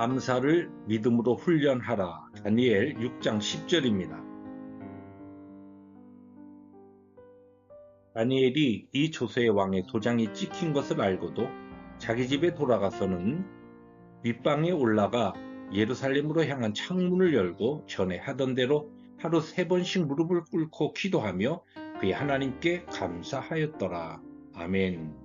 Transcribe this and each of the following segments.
감사를 믿음으로 훈련하라. 다니엘 6장 10절입니다. 다니엘이 이 조세의 왕의 도장이 찍힌 것을 알고도 자기 집에 돌아가서는 윗방에 올라가 예루살렘으로 향한 창문을 열고 전에 하던 대로 하루 세 번씩 무릎을 꿇고 기도하며 그의 하나님께 감사하였더라. 아멘.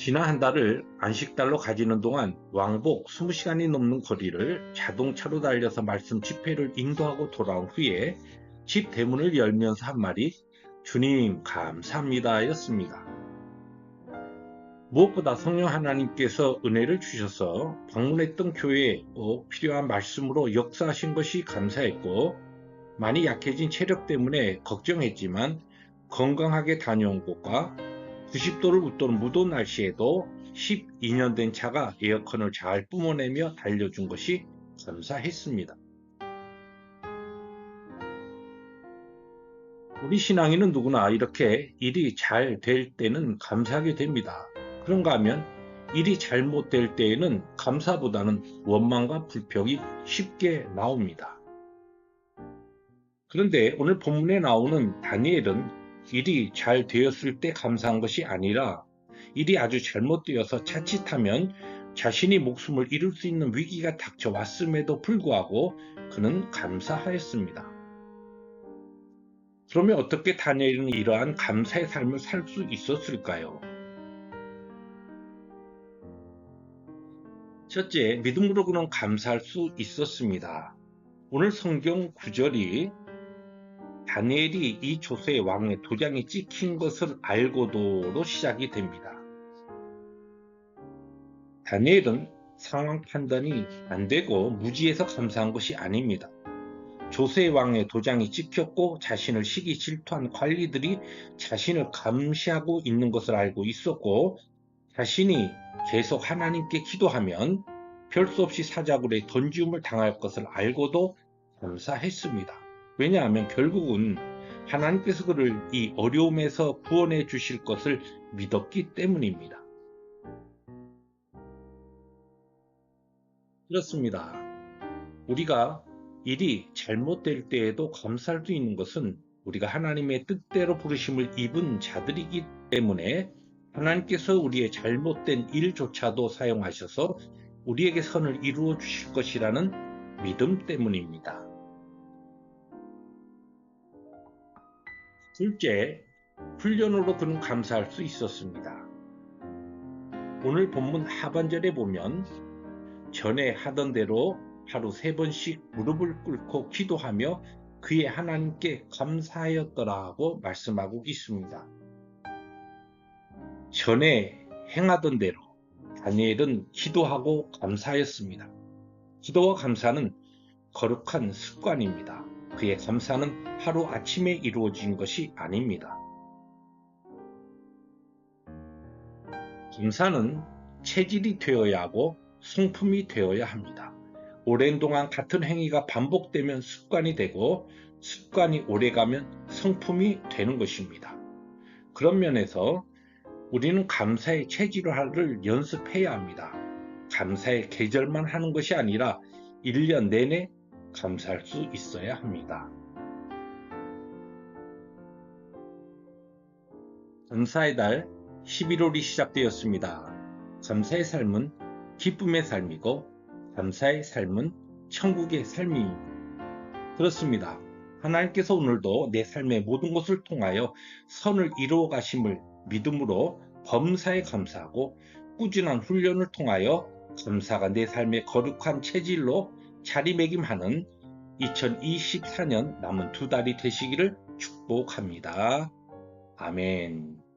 지난 한 달을 안식달로 가지는 동안 왕복 20시간이 넘는 거리를 자동차로 달려서 말씀 집회를 인도하고 돌아온 후에 집 대문을 열면서 한 말이 주님 감사합니다 였습니다. 무엇보다 성령 하나님께서 은혜를 주셔서 방문했던 교회에 필요한 말씀으로 역사하신 것이 감사했고 많이 약해진 체력 때문에 걱정했지만 건강하게 다녀온 곳과 90도를 웃도는 무더운 날씨에도 12년 된 차가 에어컨을 잘 뿜어내며 달려준 것이 감사했습니다. 우리 신앙인은 누구나 이렇게 일이 잘 될 때는 감사하게 됩니다. 그런가 하면 일이 잘못될 때에는 감사보다는 원망과 불평이 쉽게 나옵니다. 그런데 오늘 본문에 나오는 다니엘은 일이 잘 되었을 때 감사한 것이 아니라 일이 아주 잘못되어서 자칫하면 자신이 목숨을 잃을 수 있는 위기가 닥쳐왔음에도 불구하고 그는 감사하였습니다. 그러면 어떻게 다니엘은 이러한 감사의 삶을 살 수 있었을까요? 첫째, 믿음으로 그는 감사할 수 있었습니다. 오늘 성경 구절이 다니엘이 이 조세의 왕의 도장이 찍힌 것을 알고도로 시작이 됩니다. 다니엘은 상황 판단이 안 되고 무지해서 감사한 것이 아닙니다. 조세 왕의 도장이 찍혔고 자신을 시기 질투한 관리들이 자신을 감시하고 있는 것을 알고 있었고 자신이 계속 하나님께 기도하면 별 수 없이 사자굴에 던지움을 당할 것을 알고도 감사했습니다. 왜냐하면 결국은 하나님께서 그를 이 어려움에서 구원해 주실 것을 믿었기 때문입니다. 그렇습니다. 우리가 일이 잘못될 때에도 감사할 수 있는 것은 우리가 하나님의 뜻대로 부르심을 입은 자들이기 때문에 하나님께서 우리의 잘못된 일조차도 사용하셔서 우리에게 선을 이루어 주실 것이라는 믿음 때문입니다. 둘째, 훈련으로 그는 감사할 수 있었습니다. 오늘 본문 하반절에 보면 전에 하던 대로 하루 세 번씩 무릎을 꿇고 기도하며 그의 하나님께 감사하였더라고 말씀하고 있습니다. 전에 행하던 대로 다니엘은 기도하고 감사하였습니다. 기도와 감사는 거룩한 습관입니다. 그의 감사는 하루 아침에 이루어진 것이 아닙니다. 감사는 체질이 되어야 하고 성품이 되어야 합니다. 오랜 동안 같은 행위가 반복되면 습관이 되고 습관이 오래가면 성품이 되는 것입니다. 그런 면에서 우리는 감사의 체질화를 연습해야 합니다. 감사의 계절만 하는 것이 아니라 1년 내내 감사할 수 있어야 합니다. 감사의 달 11월이 시작되었습니다. 감사의 삶은 기쁨의 삶이고 감사의 삶은 천국의 삶입니다. 그렇습니다. 하나님께서 오늘도 내 삶의 모든 것을 통하여 선을 이루어 가심을 믿음으로 범사에 감사하고 꾸준한 훈련을 통하여 감사가 내 삶의 거룩한 체질로 자리매김하는 2024년 남은 두 달이 되시기를 축복합니다. 아멘.